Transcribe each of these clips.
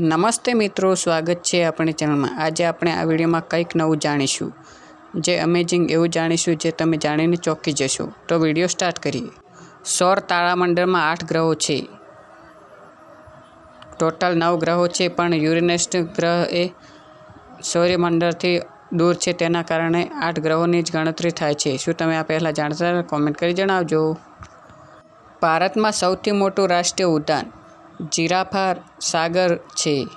નમસ્તે મિત્રો, સ્વાગત છે આપણી ચેનલમાં. આજે આપણે આ વિડીયોમાં કંઈક નવું જાણીશું. જે અમેઝિંગ એવું જાણીશું જે તમે જાણીને ચોંકી જશો. તો વીડિયો સ્ટાર્ટ કરીએ. સૌર તારામંડળમાં આઠ ગ્રહો છે. ટોટલ નવ ગ્રહો છે, પણ યુરેનસ ગ્રહ એ સૌર્યમંડળથી દૂર છે, તેના કારણે આઠ ગ્રહોની જ ગણતરી થાય છે. શું તમે આ પહેલાં જાણતા કોમેન્ટ કરી જણાવજો. ભારતમાં સૌથી મોટું રાષ્ટ્રીય ઉદ્યાન. જીરાફા સાગર છે.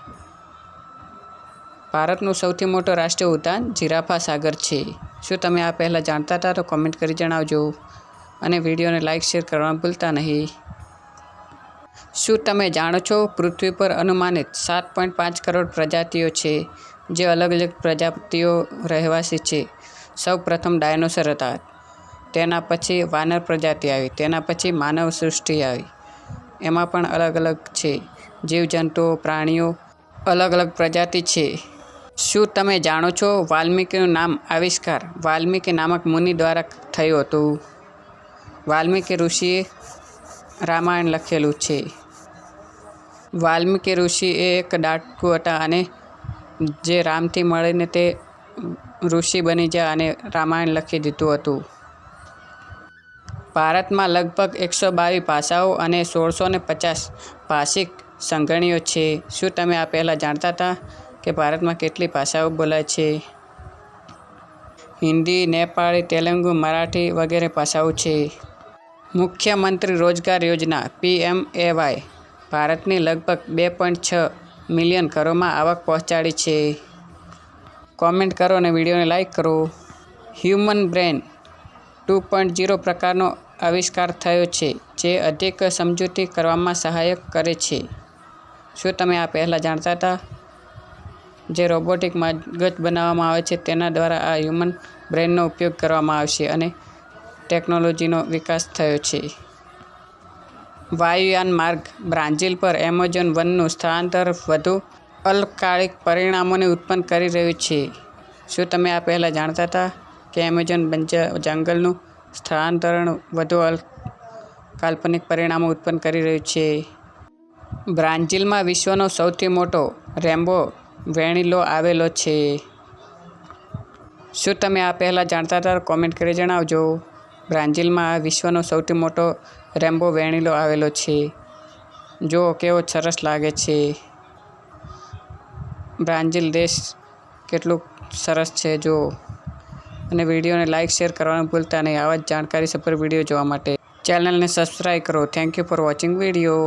ભારતનું સૌથી મોટું રાષ્ટ્રીય ઉદ્યાન જીરાફા સાગર છે. શું તમે આ પહેલાં જાણતા હતા તો કોમેન્ટ કરી જણાવજો અને વિડીયોને લાઇક શેર કરવાનું ભૂલતા નહીં. શું તમે જાણો છો પૃથ્વી પર અનુમાનિત સાત પોઈન્ટ પાંચ કરોડ પ્રજાતિઓ છે, જે અલગ અલગ પ્રજાતિઓ રહેવાસી છે? સૌ પ્રથમ ડાયનોસર હતા. તેના પછી વાનર પ્રજાતિ આવી, તેના પછી માનવ સૃષ્ટિ આવી. એમાં પણ અલગ અલગ છે. જીવજંતુઓ પ્રાણીઓ, અલગ અલગ પ્રજાતિ છે. શું તમે જાણો છો વાલ્મીકીનું નામ આવિષ્કાર? વાલ્મીકી નામક મુનિ દ્વારા થયું હતું. વાલ્મીકી ઋષિએ રામાયણ લખેલું છે. વાલ્મીકી ઋષિ એ એક ડાકુ હતા અને જે રામથી મળીને તે ઋષિ બની ગયા અને રામાયણ લખી દીધું હતું. ભારતમાં લગભગ એકસો બાવીસ ભાષાઓ અને સોળસો ને પચાસ ભાષિક સંઘણીઓ છે. શું તમે આ પહેલાં જાણતા હતા કે ભારતમાં કેટલી ભાષાઓ બોલાય છે? હિન્દી, નેપાળી, તેલુગુ, મરાઠી વગેરે ભાષાઓ છે. મુખ્યમંત્રી રોજગાર યોજના પીએમ એવાય ભારતની લગભગ બે પોઈન્ટ છ મિલિયન ઘરોમાં આવક પહોંચાડી છે. કોમેન્ટ કરો અને વિડીયોને લાઈક કરો. Human brain two point zero પ્રકારનો આવિષ્કાર થયો છે, જે અધિક સમજૂતી કરવામાં સહાયક કરે છે. શું તમે આ પહેલાં જાણતા હતા? જે રોબોટિક મગજ બનાવવામાં આવે છે, તેના દ્વારા આ હ્યુમન બ્રેનનો ઉપયોગ કરવામાં આવશે અને ટેકનોલોજીનો વિકાસ થયો છે. વાયુયાન માર્ગ, બ્રાઝિલ પર એમેઝોન વનનું સ્થળાંતર વધુ અલ્પકાલિક પરિણામોને ઉત્પન્ન કરી રહ્યું છે. શું તમે આ પહેલાં જાણતા હતા કે એમેઝોન જંગલનું સ્થળાંતરણ વધુ કાલ્પનિક પરિણામો ઉત્પન્ન કરી રહ્યું છે. બ્રાઝિલમાં વિશ્વનો સૌથી મોટો રેમ્બો વેણીલો આવેલો છે. શું તમે આ પહેલાં જાણતા હતા? કોમેન્ટ કરી જણાવજો. બ્રાઝિલમાં વિશ્વનો સૌથી મોટો રેમ્બો વેણીલો આવેલો છે. જો કેવો સરસ લાગે છે. બ્રાઝિલ દેશ કેટલું સરસ છે, જો અને વિડીયોને લાઇક, શેર કરવાનું ભૂલતા નહીં. આવા જ જાણકારી સફર વીડિયો જોવા માટે ચેનલને સબસ્ક્રાઈબ કરો. Thank you for watching video